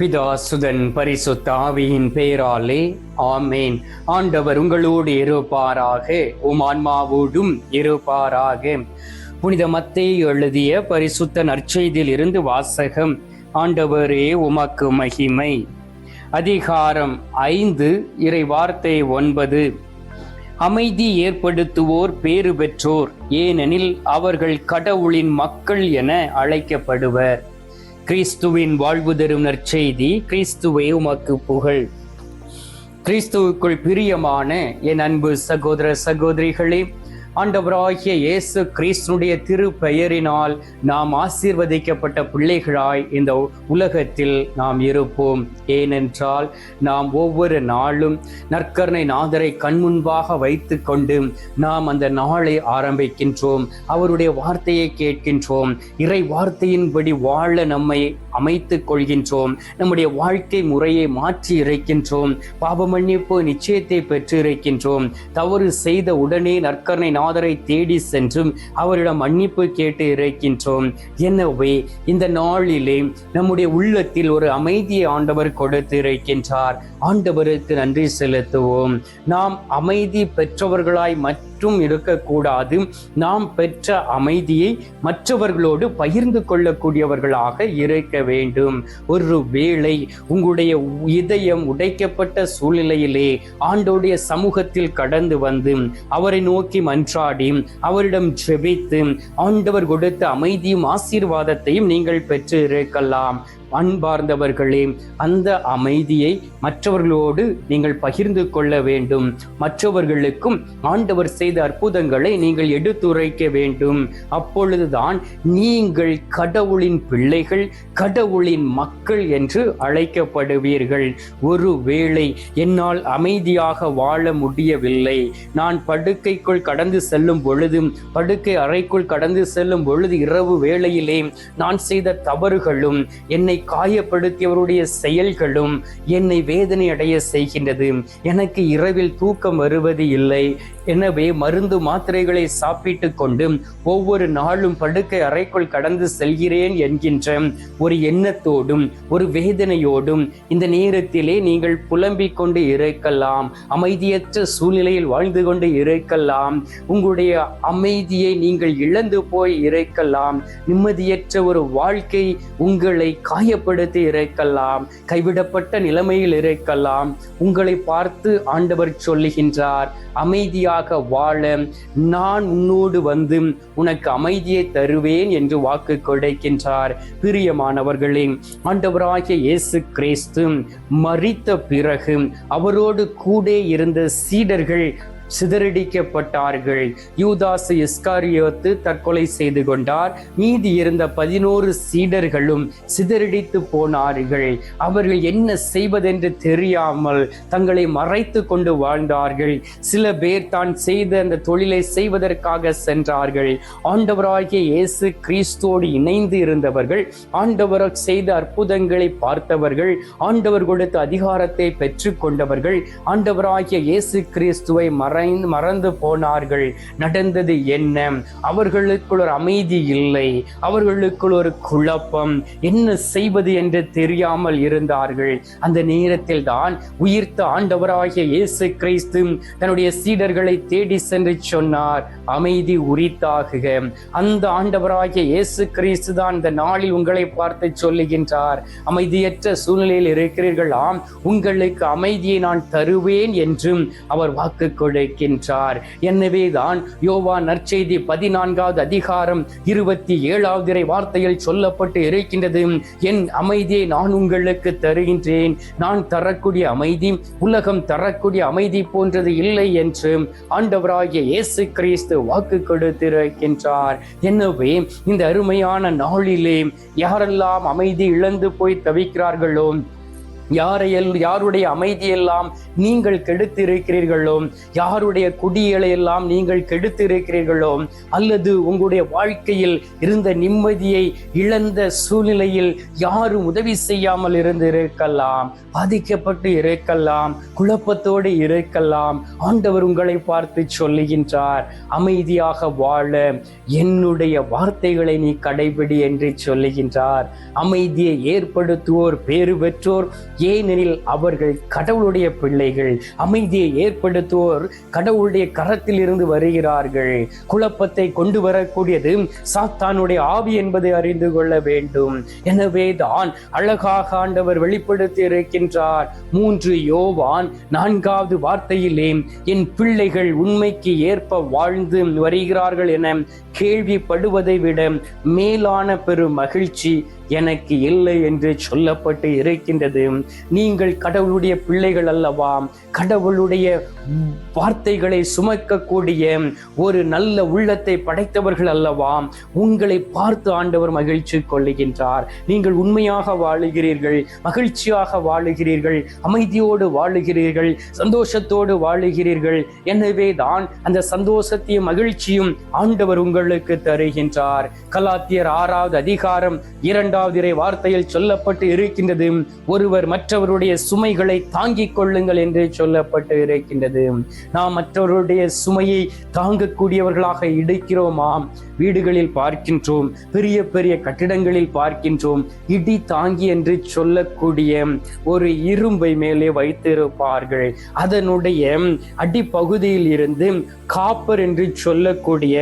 பிதா சுதன் பரிசுத்த ஆவியின் பெயராலே ஆமேன். ஆண்டவர் உங்களோடு இருப்பாராக உம் ஆன்மாவோடும் இருப்பாராக. புனித மத்தை எழுதிய பரிசுத்த நற்செய்தியில் இருந்து வாசகம் ஆண்டவரே உமக்கு மகிமை. அதிகாரம் ஐந்து இறை வார்த்தை ஒன்பது. அமைதி ஏற்படுத்துவோர் பேறு பெற்றோர் ஏனெனில் அவர்கள் கடவுளின் மக்கள் என அழைக்கப்படுவர். கிறிஸ்துவின் வாழ்வு தரும் நற்செய்தி கிறிஸ்துவே உமக்கு புகழ். கிறிஸ்துவுக்குள் பிரியமான என் அன்பு சகோதர சகோதரிகளே ஆண்டவராகிய இயேசு கிறிஸ்துனுடைய திரு பெயரினால் நாம் ஆசீர்வதிக்கப்பட்ட பிள்ளைகளாய் இந்த உலகத்தில் நாம் இருப்போம். ஏனென்றால் நாம் ஒவ்வொரு நாளும் நற்கருணை நாதரை கண்முன்பாக வைத்து கொண்டு நாம் அந்த நாளை ஆரம்பிக்கின்றோம். அவருடைய வார்த்தையை கேட்கின்றோம். இறை வார்த்தையின்படி வாழ நம்மை அமைத்துக் கொள்கின்றோம். நம்முடைய வாழ்க்கை முறையை மாற்றி இறைக்கின்றோம். பாப மன்னிப்பு நிச்சயத்தை பெற்று இறைக்கின்றோம். தவறு செய்த உடனே நற்கரணை நாதரை தேடி சென்றும் அவரிடம் மன்னிப்பு கேட்டு இறைக்கின்றோம். எனவே இந்த நாளிலே நம்முடைய உள்ளத்தில் ஒரு அமைதியை ஆண்டவர் கொடுத்து இறைக்கின்றார். ஆண்டவருக்கு நன்றி செலுத்துவோம். நாம் அமைதி பெற்றவர்களாய் மற்ற மட்டும் இருக்கக்கூடாது நாம் பெற்ற அமைதியை மற்றவர்களோடு பகிர்ந்து கொள்ளக்கூடியவர்களாக இருக்க வேண்டும். ஒரு வேளை உங்களுடைய இதயம் உடைக்கப்பட்ட சூழ்நிலையிலே ஆண்டோடைய சமூகத்தில் கடந்து வந்து அவரை நோக்கி மன்றாடி அவரிடம் ஜெபித்து ஆண்டவர் கொடுத்த அமைதியும் ஆசீர்வாதத்தையும் நீங்கள் பெற்று இருக்கலாம் அன்பார்ந்தவர்களே அந்த அமைதியை மற்றவர்களோடு நீங்கள் பகிர்ந்து கொள்ள வேண்டும். மற்றவர்களுக்கும் ஆண்டவர் செய்த அற்புதங்களை நீங்கள் எடுத்துரைக்க வேண்டும். அப்பொழுதுதான் நீங்கள் கடவுளின் பிள்ளைகள் கடவுளின் மக்கள் என்று அழைக்கப்படுவீர்கள். ஒருவேளை என்னால் அமைதியாக வாழ முடியவில்லை. நான் படுக்கைக்குள் கடந்து செல்லும் பொழுதும் படுக்கை அறைக்குள் கடந்து செல்லும் பொழுது இரவு வேளையிலே நான் செய்த தவறுகளும் என்னை காயப்படுத்தியவருடைய செயல்களும் என்னை வேதனை அடைய செய்கின்றது. எனக்கு இரவில் தூக்கம் வருவது இல்லை. எனவே மருந்து மாத்திரைகளை சாப்பிட்டு கொண்டு ஒவ்வொரு நாளும் படுக்கை அறைக்குள் கடந்து செல்கிறேன் என்கின்ற ஒரு எண்ணத்தோடும் ஒரு வேதனையோடும் இந்த நேரத்திலே நீங்கள் புலம்பிக் கொண்டு இருக்கலாம். அமைதியற்ற சூழ்நிலையில் வாழ்ந்து கொண்டு இருக்கலாம். உங்களுடைய அமைதியை நீங்கள் இழந்து போய் இருக்கலாம். நிம்மதியற்ற ஒரு வாழ்க்கை உங்களை காயப்படுத்தி இருக்கலாம். கைவிடப்பட்ட நிலைமையில் இருக்கலாம். உங்களை பார்த்து ஆண்டவர் சொல்லுகின்றார் அமைதியாக வாழ நான் உன்னோடு வந்து உனக்கு அமைதியை தருவேன் என்று வாக்கு கொடுக்கின்றார். பிரியமானவர்களே ஆண்டவராகிய இயேசு கிறிஸ்து மறித்த பிறகு அவரோடு கூட இருந்த சீடர்கள் சிதறடிக்கப்பட்டார்கள். யூதாஸ் இஸ்காரியோத்து தற்கொலை செய்து கொண்டார். மீதி இருந்த பதினோரு சீடர்களும் சிதறடித்து போனார்கள். அவர்கள் என்ன செய்வதென்று தெரியாமல் தங்களை மறைத்து கொண்டு வாழ்ந்தார்கள். சில பேர் தான் செய்த அந்த தொழிலை செய்வதற்காக சென்றார்கள். ஆண்டவராகிய இயேசு கிறிஸ்தோடு இணைந்து இருந்தவர்கள் ஆண்டவர் செய்த அற்புதங்களை பார்த்தவர்கள் ஆண்டவர் கொடுத்த அதிகாரத்தை பெற்றுக்கொண்டவர்கள் ஆண்டவராகிய இயேசு கிறிஸ்துவை மறைந்து மறந்து போனார்கள். நடந்தது என்ன? அவர்களுக்குள் ஒரு அமைதி இல்லை. அவர்களுக்குள் ஒரு குழப்பம். என்ன செய்வது என்று தெரியாமல் இருந்தார்கள். அந்த நேரத்தில் தான் உயிர்த்த ஆண்டவராகிய இயேசு கிறிஸ்து தன்னுடைய சீடர்களை தேடி சென்று சொன்னார். அமைதி உரித்தாகுக. அந்த ஆண்டவராகிய இயேசு கிறிஸ்து தான் இந்த நாளில் உங்களை பார்த்து சொல்லுகின்றார். அமைதியற்ற சூழ்நிலையில் இருக்கிறீர்களாம். உங்களுக்கு அமைதியை நான் தருவேன் என்றும் அவர் வாக்கு கொடுக்கின்றார் இருக்கின்றார் தான் யோவா நற்செய்தி பதினான்காவது அதிகாரம் இருபத்தி ஏழாவது இறை வார்த்தையில் சொல்லப்பட்டு இருக்கின்றது. என் அமைதியை நான் உங்களுக்கு தருகின்றேன். நான் தரக்கூடிய அமைதி உலகம் தரக்கூடிய அமைதி போன்றது இல்லை என்று ஆண்டவராகிய இயேசு கிறிஸ்து வாக்கு கொடுத்திருக்கின்றார் எனவே இந்த அருமையான நாளிலே யாரெல்லாம் அமைதி இழந்து போய் தவிக்கிறார்களோ யாரையல் யாருடைய அமைதியெல்லாம் நீங்கள் கெடுத்து இருக்கிறீர்களோ யாருடைய குடிகளை எல்லாம் நீங்கள் கெடுத்து இருக்கிறீர்களோ அல்லது உங்களுடைய வாழ்க்கையில் இருந்த நிம்மதியை இழந்த சூழ்நிலையில் யாரும் உதவி செய்யாமல் இருந்து இருக்கலாம் பாதிக்கப்பட்டு இருக்கலாம் குழப்பத்தோடு இருக்கலாம். ஆண்டவர் உங்களை பார்த்து சொல்லுகின்றார் அமைதியாக வாழ என்னுடைய வார்த்தைகளை நீ கடைபிடி என்று சொல்லுகின்றார். அமைதியை ஏற்படுத்துவோர் பேறு பெற்றோர் ஏனெனில் அவர்கள் கடவுளுடைய பிள்ளைகள் அமைதியை ஏற்படுத்துவோர் கடவுளுடைய கரத்தில் இருந்து வருகிறார்கள். குழப்பத்தை கொண்டு வரக்கூடியது சாத்தானுடைய ஆவி என்பதை அறிந்து கொள்ள வேண்டும். எனவே தான் அழகாக ஆண்டவர் வெளிப்படுத்தி இருக்கின்றார். மூன்று யோவான் நான்காவது வார்த்தையிலே என் பிள்ளைகள் உண்மைக்கு ஏற்ப வாழ்ந்து வருகிறார்கள் என கேள்விப்படுவதை விட மேலான பெரும் மகிழ்ச்சி எனக்கு இல்லை என்று சொல்லப்பட்டு இருக்கின்றது. நீங்கள் கடவுளுடைய பிள்ளைகள் அல்லவா? கடவுளுடைய வார்த்தைகளை சுமக்கக்கூடிய ஒரு நல்ல உள்ளத்தை படைத்தவர்கள் அல்லவா? உங்களை பார்த்து ஆண்டவர் மகிழ்ச்சி கொள்ளுகின்றார். நீங்கள் உண்மையாக வாழுகிறீர்கள் மகிழ்ச்சியாக வாழுகிறீர்கள் அமைதியோடு வாழுகிறீர்கள் சந்தோஷத்தோடு வாழுகிறீர்கள். எனவே தான் அந்த சந்தோஷத்தையும் மகிழ்ச்சியும் ஆண்டவர் உங்களுக்கு தருகின்றார். கலாத்தியர் ஆறாவது அதிகாரம் இரண்டாவது இறை வார்த்தையில் சொல்லப்பட்டு இருக்கின்றது ஒருவர் மற்றவருடைய சுமைகளை தாங்கிக் கொள்ளுங்கள் என்று சொல்லப்பட்டு இருக்கின்றது நாம் மற்றவர்களுடைய சுமையை தாங்கக்கூடியவர்களாக இருக்கிறோமா வீடுகளில் பார்க்கின்றோம் பெரிய பெரிய கட்டிடங்களில் பார்க்கின்றோம் இடி தாங்கி என்று சொல்லக்கூடிய ஒரு இரும்பை மேலே வைத்திருப்பார்கள். அதனுடைய அடிப்பகுதியில் இருந்து காப்பர் என்று சொல்லக்கூடிய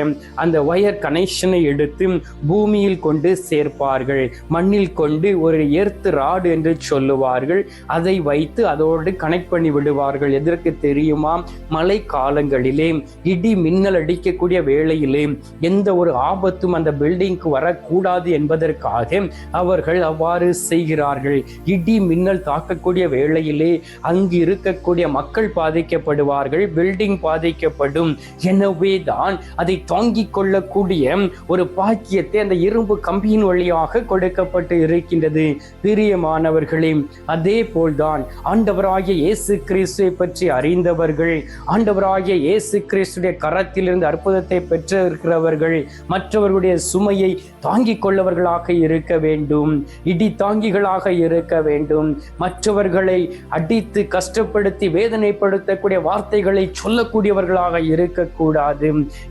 அந்த ஒயர் கனெக்ஷனை எடுத்து பூமியில் கொண்டு சேர்ப்பார்கள். மண்ணில் கொண்டு ஒரு எர்த்து ராடு என்று சொல்லுவார்கள். அதை வைத்து அதோடு கனெக்ட் பண்ணி விடுவார்கள் எதற்கு தெரியுமா? மழை காலங்களிலே இடி மின்னல் அடிக்கக்கூடிய வேளையிலே எந்த ஒரு ஆபத்தும் அந்த பில்டிங்க்கு வரக்கூடாது என்பதற்காக அவர்கள் அவ்வாறு செய்கிறார்கள். இடி மின்னல் தாக்கக்கூடிய வேளையிலே அங்கு இருக்கக்கூடிய மக்கள் பாதிக்கப்படுவார்கள் பில்டிங் பாதிக்கப்படும். எனவே தான் அதை தாங்கிக் கொள்ளக்கூடிய ஒரு பாக்கியத்தை அந்த இரும்பு கம்பியின் வழியாக கொடுக்கப்பட்டு இருக்கின்றது. பிரியமானவர்களே அதே போல்தான் ஆண்டவராகிய இயேசு கிறிஸ்து கிறிஸ்துவை பற்றி அறிந்தவர்கள் ஆண்டவராகிய இயேசு கிறிஸ்துடைய கரத்திலிருந்து அற்புதத்தை பெற்றிருக்கிறவர்கள் மற்றவர்களுடைய சுமையை தாங்கிக் கொள்ளவர்களாக இருக்க வேண்டும் இடி தாங்கிகளாக இருக்க வேண்டும். மற்றவர்களை அடித்து கஷ்டப்படுத்தி வேதனைப்படுத்தக்கூடிய வார்த்தைகளை சொல்லக்கூடியவர்களாக இருக்கக்கூடாது.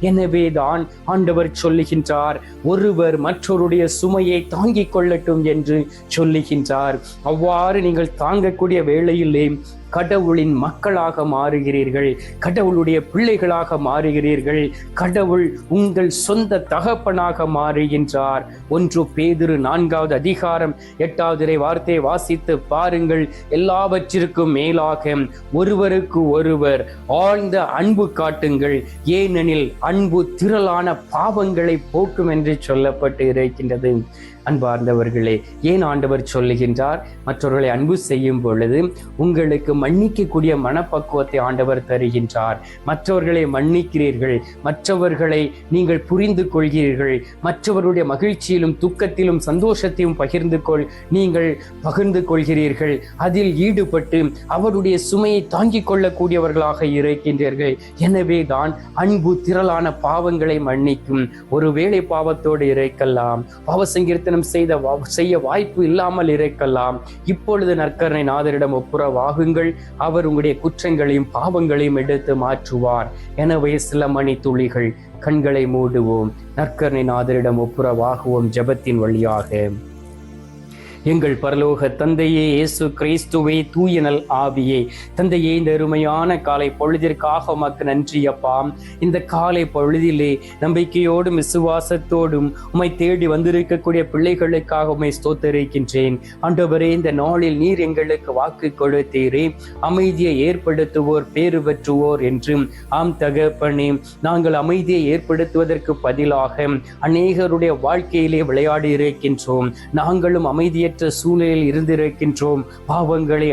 எனவே தான் ஆண்டவர் சொல்லுகின்றார் ஒருவர் மற்றவருடைய சுமையை தாங்கிக் கொள்ளட்டும் என்று சொல்லுகின்றார். அவ்வாறு நீங்கள் தாங்கக்கூடிய வேளையிலே கடவுளின் மக்களாக மாறுகிறீர்கள். கடவுளுடைய பிள்ளைகளாக மாறுகிறீர்கள். கடவுள் உங்கள் சொந்த தகப்பனாக மாறுகின்றார். ஒன்று பேதிரு நான்காவது அதிகாரம் எட்டாவது வார்த்தையை வாசித்து பாருங்கள். எல்லாவற்றிற்கும் மேலாக ஒருவருக்கு ஒருவர் ஆழ்ந்த அன்பு காட்டுங்கள். ஏனெனில் அன்பு திரளான பாவங்களை போக்கும் என்று சொல்லப்பட்டு இருக்கின்றது. அன்பார்ந்தவர்களே ஏன் ஆண்டவர் சொல்லுகின்றார்? மற்றவர்களை அன்பு செய்யும் பொழுது உங்களுக்கு மன்னிக்கக்கூடிய மனப்பக்குவத்தை ஆண்டவர் தருகின்றார். மற்றவர்களை மன்னிக்கிறீர்கள். மற்றவர்களை நீங்கள் புரிந்து கொள்கிறீர்கள். மற்றவருடைய மகிழ்ச்சியிலும் துக்கத்திலும் சந்தோஷத்தையும் பகிர்ந்து கொள். நீங்கள் பகிர்ந்து கொள்கிறீர்கள். அதில் ஈடுபட்டு அவருடைய சுமையை தாங்கிக் கொள்ளக்கூடியவர்களாக இருக்கின்றீர்கள். எனவே தான் அன்பு திரளான பாவங்களை மன்னிக்கும். ஒருவேளை பாவத்தோடு இறைக்கலாம் பாவ சங்கீர்த்தனம் செய்த செய்ய வாய்ப்பு இல்லாமல் இருக்கலாம். இப்பொழுது நற்கரணை நாதரிடம் ஒப்புரவாகுங்கள். அவர் உங்களுடைய குற்றங்களையும் பாவங்களையும் எடுத்து மாற்றுவார். எனவே சில மணி துளிகள் கண்களை மூடுவோம். நற்கரணை நாதரிடம் ஒப்புரவாகுவோம் ஜெபத்தின் வழியாக. எங்கள் பரலோக தந்தையே இயேசு கிறிஸ்துவே தூயனல் ஆவியே. தந்தையே இந்த அருமையான காலை பொழுதிற்காக உமக்கு நன்றி அப்பா. இந்த காலை பொழுதிலே நம்பிக்கையோடும் விசுவாசத்தோடும் உம்மை தேடி வந்திருக்கக்கூடிய பிள்ளைகளுக்காக உம்மை ஸ்தோத்தரிக்கின்றேன். ஆண்டவரே இந்த நாளில் நீர் எங்களுக்கு வாக்கு கொடுத்தீரே. அமைதியை ஏற்படுத்துவோர் பேறு பெற்றுவோர் என்றும். ஆம் தகப்பனே நாங்கள் அமைதியை ஏற்படுத்துவதற்கு பதிலாக அநேகருடைய வாழ்க்கையிலே விளையாடி இருக்கின்றோம். நாங்களும் அமைதியற்ற ஆயத்த சூழலில் இருந்திருக்கின்றோம். பாவங்களை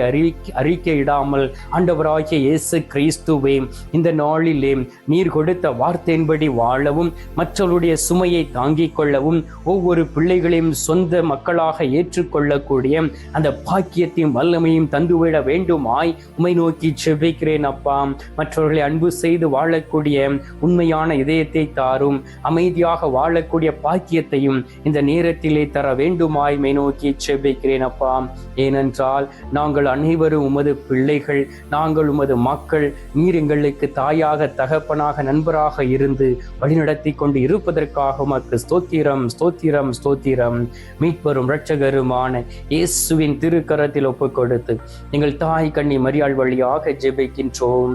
அறிக்கை இடாமல் ஆண்டவராகிய இயேசு கிறிஸ்துவே இந்த நாளிலே நீர் கொடுத்த வார்த்தையின்படி வாழவும் மற்றவருடைய சுமையை தாங்கிக் கொள்ளவும் ஒவ்வொரு பிள்ளைகளையும் சொந்த மக்களாக ஏற்றுக்கொள்ளக்கூடிய அந்த பாக்கியத்தையும் வல்லமையும் தந்துவிட வேண்டுமாய் உமை நோக்கி செபிக்கிறேன் அப்பா. மற்றவர்களை அன்பு செய்து வாழக்கூடிய உண்மையான இதயத்தை தாரும் அமைதியாக வாழக்கூடிய பாக்கியத்தையும் இந்த நேரத்திலே தர வேண்டுமாய் மை நோக்கி செபிக்கிறேன் அப்பா. ஏனென்றால் நாங்கள் அனைவரும் உமது பிள்ளைகள் நாங்கள் உமது மக்கள் நீர் எங்களுக்கு தாயாக தகப்பனாக நண்பராக இருந்து வழிநடத்தி கொண்டு இருப்பதற்காக உமக்கு ஸ்தோத்திரம் ஸ்தோத்திரம் ஸ்தோத்திரம். மீட்பெரும் இரட்சகருமான இயேசுவின் திருக்கரத்தில் ஒப்புக் கொடுத்து எங்கள் தாய் கண்ணி மரியாள் வழியாக ஜெபிக்கின்றோம்.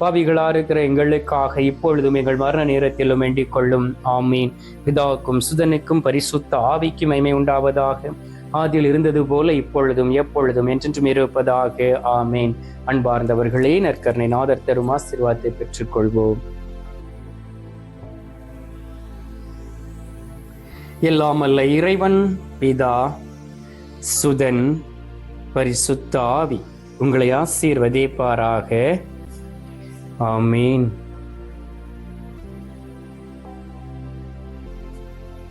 பாவிகளா இருக்கிற எங்களுக்காக இப்பொழுதும் எங்கள் மரண நேரத்திலும் வேண்டிக் கொள்ளும். ஆமீன். பிதாவுக்கும் சுதனுக்கும் பரிசுத்த ஆவிக்கும் மைமை உண்டாவதாக. ஆதியில் இருந்தது போல இப்பொழுதும் எப்பொழுதும் என்றென்றும் இருப்பதாக. ஆமேன். அன்பார்ந்தவர்களே நற்கர்ணை நாதர் தரும் ஆசீர்வாதத்தை பெற்றுக்கொள்வோம். எல்லாம் அல்ல இறைவன் பிதா சுதன் பரிசுத்த ஆவி உங்களை ஆசீர்வதிப்பாராக. ஆமீன்